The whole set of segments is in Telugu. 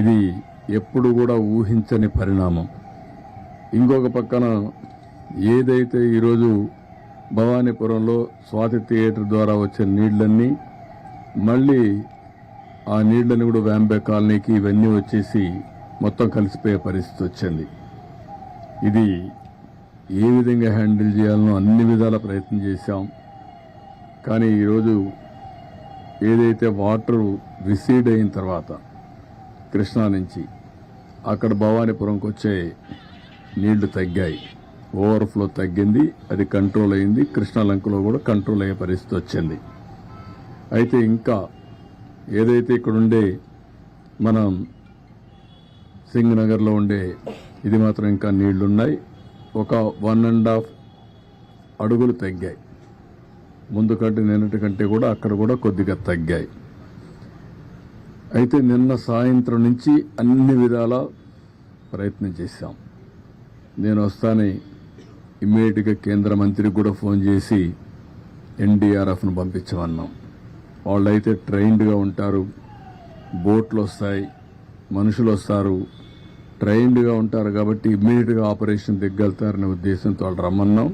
ఇది ఎప్పుడు కూడా ఊహించని పరిణామం. ఇంకొక పక్కన ఏదైతే ఈరోజు భవానీపురంలో స్వాతి థియేటర్ ద్వారా వచ్చే నీళ్ళన్నీ మళ్ళీ ఆ నీళ్ళను కూడా వ్యాంబే కాలనీకి ఇవన్నీ వచ్చేసి మొత్తం కలిసిపోయే పరిస్థితి వచ్చింది. ఇది ఏ విధంగా హ్యాండిల్ చేయాలనో అన్ని విధాల ప్రయత్నం చేశాం. కానీ ఈరోజు ఏదైతే వాటర్ రిసీడ్ అయిన తర్వాత కృష్ణా నుంచి అక్కడ భవానీపురంకి వచ్చే నీళ్ళు తగ్గాయి. ఓవర్ఫ్లో తగ్గింది అది కంట్రోల్ అయింది. కృష్ణాలంకలో కూడా కంట్రోల్ అయ్యే పరిస్థితి వచ్చింది. అయితే ఇంకా ఏదైతే ఇక్కడ ఉండే మనం సింగ్ నగర్లో ఉండే ఇది మాత్రం ఇంకా నీళ్ళున్నాయి. ఒక వన్ అండ్ హాఫ్ అడుగులు తగ్గాయి. ముందు కంటే నిన్నటి కంటే కూడా అక్కడ కూడా కొద్దిగా తగ్గాయి. అయితే నిన్న సాయంత్రం నుంచి అన్ని విధాల ప్రయత్నం చేశాం. నేను వస్తానే ఇమ్మీడియట్గా కేంద్ర మంత్రికి కూడా ఫోన్ చేసి ఎన్డీఆర్ఎఫ్ను పంపించమన్నాం. వాళ్ళైతే ట్రైన్డ్గా ఉంటారు బోట్లు వస్తాయి మనుషులు వస్తారు ట్రైన్డ్గా ఉంటారు కాబట్టి ఇమ్మీడియట్గా ఆపరేషన్ దిగ్గలుతారనే ఉద్దేశంతో వాళ్ళు రమ్మన్నాం.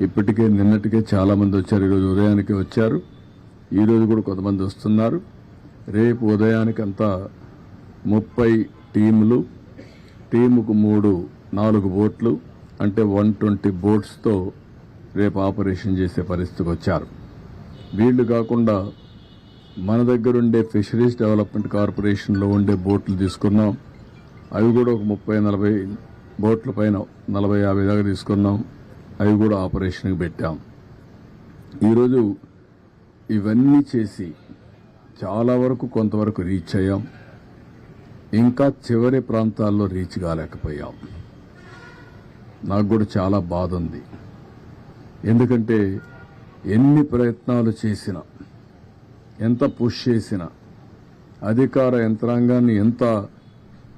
ఇప్పటికే నిన్నటికే చాలామంది వచ్చారు ఈరోజు ఉదయానికి వచ్చారు. ఈరోజు కూడా కొంతమంది వస్తున్నారు. రేపు ఉదయానికంతా ముప్పై టీములు టీముకు మూడు నాలుగు బోట్లు అంటే వన్ ట్వంటీ బోట్స్తో రేపు ఆపరేషన్ చేసే పరిస్థితికి వచ్చారు. వీళ్ళు కాకుండా మన దగ్గర ఉండే ఫిషరీస్ డెవలప్మెంట్ కార్పొరేషన్లో ఉండే బోట్లు తీసుకున్నాం. అవి కూడా ఒక ముప్పై నలభై బోట్ల పైన నలభై యాభై దాకా తీసుకున్నాం. అవి కూడా ఆపరేషన్కి పెట్టాం. ఈరోజు ఇవన్నీ చేసి చాలా వరకు కొంతవరకు రీచ్ అయ్యాం. ఇంకా చివరి ప్రాంతాల్లో రీచ్ కాలేకపోయాం. నాకు కూడా చాలా బాధ ఉంది. ఎందుకంటే ఎన్ని ప్రయత్నాలు చేసినా ఎంత పుష్ చేసినా అధికార యంత్రాంగాన్ని ఎంత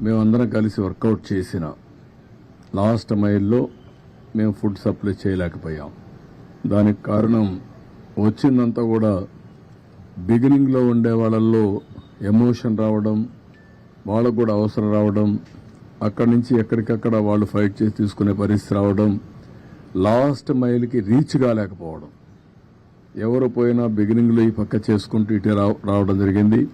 మేమందరం కలిసి వర్కౌట్ చేసినా లాస్ట్ మైల్లో మేము ఫుడ్ సప్లై చేయలేకపోయాం. దానికి కారణం వచ్చిందంతా కూడా బిగినింగ్లో ఉండే వాళ్ళల్లో ఎమోషన్ రావడం వాళ్ళకు కూడా అవసరం రావడం అక్కడి నుంచి ఎక్కడికక్కడ వాళ్ళు ఫైట్ చేసి తీసుకునే పరిస్థితి రావడం లాస్ట్ మైల్కి రీచ్ కాలేకపోవడం. ఎవరు పోయినా బిగినింగ్లో ఈ పక్క చేసుకుంటూ ఇటే రావ- రావడం జరిగింది.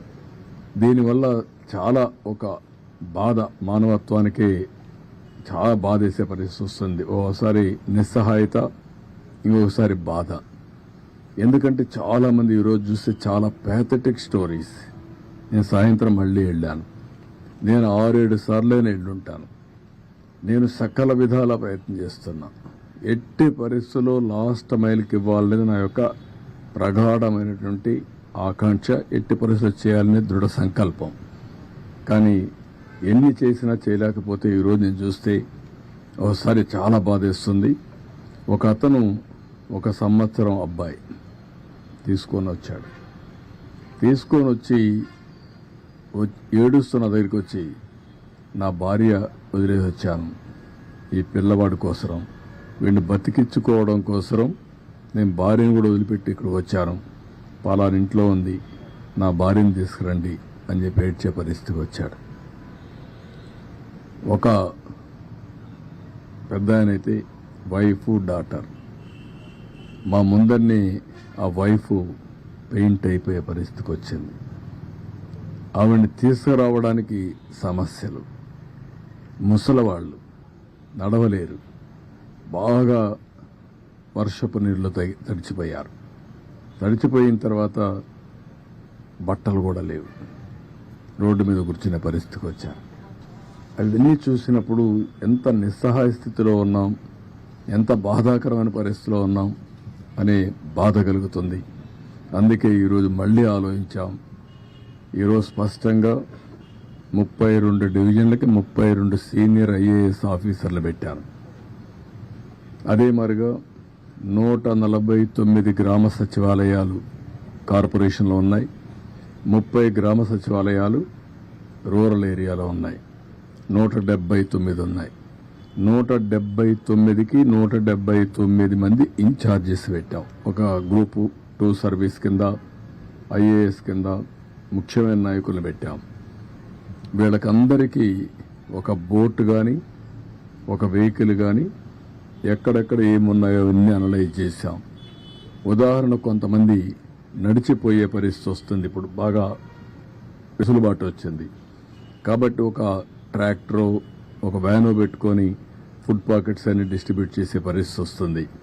దీనివల్ల చాలా ఒక బాధ మానవత్వానికి చాలా బాధ వేసే పరిస్థితి వస్తుంది. ఓసారి నిస్సహాయత ఇంకొకసారి బాధ. ఎందుకంటే చాలామంది ఈరోజు చూస్తే చాలా ప్యాథటిక్ స్టోరీస్ నేను సాయంత్రం మళ్ళీ వెళ్ళాను. నేను ఆరేడు సార్లైనా వెళ్ళుంటాను. నేను సకల విధాల ప్రయత్నం చేస్తున్నా. ఎట్టి పరిస్థితుల్లో లాస్ట్ మైల్కి ఇవ్వాలనేది నా యొక్క ప్రగాఢమైనటువంటి ఆకాంక్ష ఎట్టి పరిస్థితులు చేయాలనే దృఢ సంకల్పం. కానీ ఎన్ని చేసినా చేయలేకపోతే ఈరోజు నేను చూస్తే ఒకసారి చాలా బాధేస్తుంది. ఒక అతను ఒక సంవత్సరం అబ్బాయి తీసుకొని వచ్చాడు. తీసుకొని వచ్చి ఏడుస్తున్న దగ్గరికి వచ్చి నా భార్య వదిలేసి వచ్చాను. ఈ పిల్లవాడి కోసరం వీడిని బతికించుకోవడం కోసరం నేను భార్యను కూడా వదిలిపెట్టి ఇక్కడికి వచ్చాను. పలాని ఇంట్లో ఉంది నా భార్యను తీసుకురండి అని చెప్పి ఏడ్చే పరిస్థితికి వచ్చాడు. ఒక పెద్ద ఆయనైతే వైఫ్ డాటర్. మా ముందరిని ఆ వైఫ్ పెయింట్ అయిపోయే పరిస్థితికి వచ్చింది. ఆవిడ్ని తీసుకురావడానికి సమస్యలు. ముసలవాళ్ళు నడవలేరు. బాగా వర్షపు నీళ్ళు తగి తడిచిపోయారు. తడిచిపోయిన తర్వాత బట్టలు కూడా లేవు. రోడ్డు మీద కూర్చునే పరిస్థితికి వచ్చారు. అవన్నీ చూసినప్పుడు ఎంత నిస్సహాయ స్థితిలో ఉన్నాం ఎంత బాధాకరమైన పరిస్థితిలో ఉన్నాం అనే బాధ కలుగుతుంది. అందుకే ఈరోజు మళ్ళీ ఆలోచించాం. ఈరోజు స్పష్టంగా ముప్పై రెండు డివిజన్లకి ముప్పై రెండు సీనియర్ ఐఏఎస్ ఆఫీసర్లు పెట్టాను అదే మరిగా నూట నలభై తొమ్మిది గ్రామ సచివాలయాలు కార్పొరేషన్లో ఉన్నాయి. ముప్పై గ్రామ సచివాలయాలు రూరల్ ఏరియాలో ఉన్నాయి. నూట డెబ్బై తొమ్మిది ఉన్నాయి. నూట డెబ్బై తొమ్మిదికి నూట డెబ్బై తొమ్మిది మంది ఇన్ఛార్జెస్ పెట్టాం. ఒక గ్రూపు టూ సర్వీస్ కింద ఐఏఎస్ కింద ముఖ్యమైన నాయకులు పెట్టాం. వీళ్ళకందరికీ ఒక బోట్ కానీ ఒక వెహికల్ కానీ ఎక్కడెక్కడ ఏమున్నాయో అన్నీ అనలైజ్ చేశాం. ఉదాహరణ కొంతమంది నడిచిపోయే పరిస్థితి వస్తుంది ఇప్పుడు బాగా వెసులుబాటు వచ్చింది. కాబట్టి ఒక ట్రాక్టరు ఒక వ్యానో పెట్టుకొని ఫుడ్ పాకెట్స్ అన్ని డిస్ట్రిబ్యూట్ చేసే పరిస్థితి వస్తుంది.